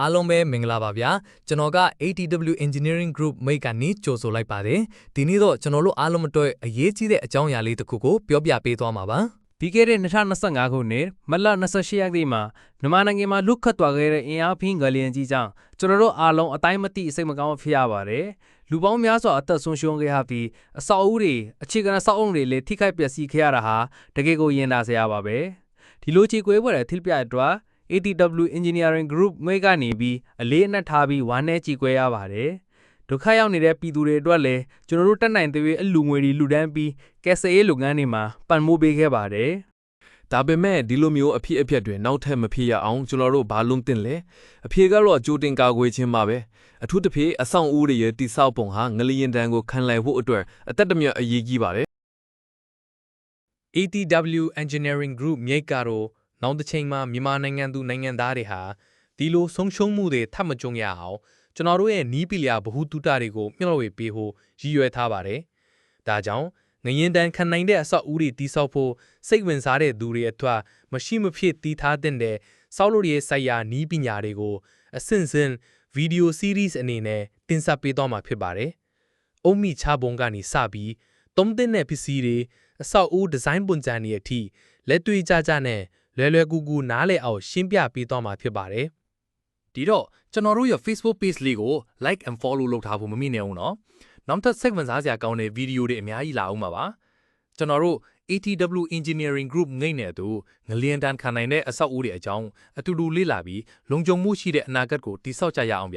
အားလုံးပဲမင်္ဂလာပါဗျာကျွန်တော်က ATW Engineering Group မိတ်ကနေကြိုဆိုလိုက်ပါတယ်ဒီနေ့တော့ကျွန်တော်တို့အားလုံးအတွက်အရေးကြီးတဲ့အကြောင်းအရာလေးတစ်ခုကိုပြောပြပေးသွားမှာပါပြီးခဲ့တဲ့2025ခုနှစ်မတ်လ28ရက်နေ့မှာမြန်မာနိုင်ငံမှာလူခတ်သွားခဲ့တဲ့အင်အားဖိငလျင်ကြီးကြောင့်ကျွန်တော်တို့အားလုံးအတိုင်းမသိစိတ်မကောင်းဖြစ်ရပါတယ်။လူပေါင်းများစွာအသက်ဆုံးရှုံးခဲ့ရပြီးအဆောက်အဦတွေအခြေခံအဆောက်အုံတွေလည်းထိခိုက်ပျက်စီးခဲ့ရတာဟာတကယ်ကိုရင်နာစရာပါပဲ။ဒီလိုချီကွေးပွဲတဲ့ထိပြအတွက် ATW Engineering Group ငွေကနေပြီးအလေးအနက်ထားပြီးဝမ်းနဲ့ချီကွဲရပါတယ်။ဒုက္ခရောက်နေတဲ့ပြည်သူတွေအတွက်လည်းကျွန်တော်တို့တက်နိုင်သေးတဲ့အလူငွေတွေလှူဒန်းပြီးကယ်ဆယ်ရေးလုပ်ငန်းတွေမှာပံ့ပိုးပေးခဲ့ပါတယ်။ဒါပေမဲ့ဒီလိုမျိုးအဖြစ်အပျက်တွေနောက်ထပ်မဖြစ်ရအောင်ကျွန်တော်တို့ဘာလို့တင်လဲအဖြေကတော့ကြိုတင်ကာကွယ်ခြင်းပါပဲအထူးသဖြင့်အဆောင်အဦတွေရဲ့တိဆောက်ပုံဟာငလျင်တန်းကိုခံနိုင်ဖို့အတွက်အသက်တမြတ်အရေးကြီးပါတယ် ATW Engineering Group မြိတ်ကတော့ နောက်တစ်ချိန်မှာမြန်မာနိုင်ငံသူနိုင်ငံသားတွေဟာဒီလိုဆုံးရှုံးမှုတွေထပ်မကြုံရအောင်ကျွန်တော်တို့ရဲ့နီးပီလျာဗဟုသုတတွေကိုမျှဝေပေးဖို့ရည်ရွယ်ထားပါတယ်ဒါကြောင့်ငရင်တန်ခံနိုင်တဲ့အဆောက်အဦတွေတိစောက်ဖို့စိတ်ဝင်စားတဲ့သူတွေအတွက်မရှိမဖြစ်တည်ထားတဲ့စောက်လို့ရဲ့ဆိုင်ရာနီးပညာတွေကိုအဆင့်ဆင့်ဗီဒီယိုစီးရီးစ်အနေနဲ့တင်ဆက်ပေးသွားမှာဖြစ်ပါတယ်။အုံမီချပုံကနေစပြီးသုံးတဲ့ပစ္စည်းတွေအဆောက်အဦဒီဇိုင်းပုံစံတွေအထိလက်တွေ့ကြကြနဲ့ လွယ်လွယ်ကူကူနားလည်အောင်ရှင်းပြပေးသွားမှာဖြစ်ပါတယ်။ဒီတော့ကျွန်တော်တို့ရဲ့ Facebook page လေးကို like and follow လုပ်ထားဖို့မမိနဲ့အောင်နော်နောက်ထပ်စိတ်ဝင်စားစရာကောင်းတဲ့ဗီဒီယိုတွေအများကြီးလာအောင်ပါပါကျွန်တော်တို့ ATW Engineering Group ငိမ့်နေသူငလျင်တန်းခံနိုင်တဲ့အဆောက်အဦတွေအကြောင်းအတူတူလေ့လာပြီးလုံခြုံမှုရှိတဲ့အနာဂတ်ကိုတည်ဆောက်ကြရအောင်ဗျာ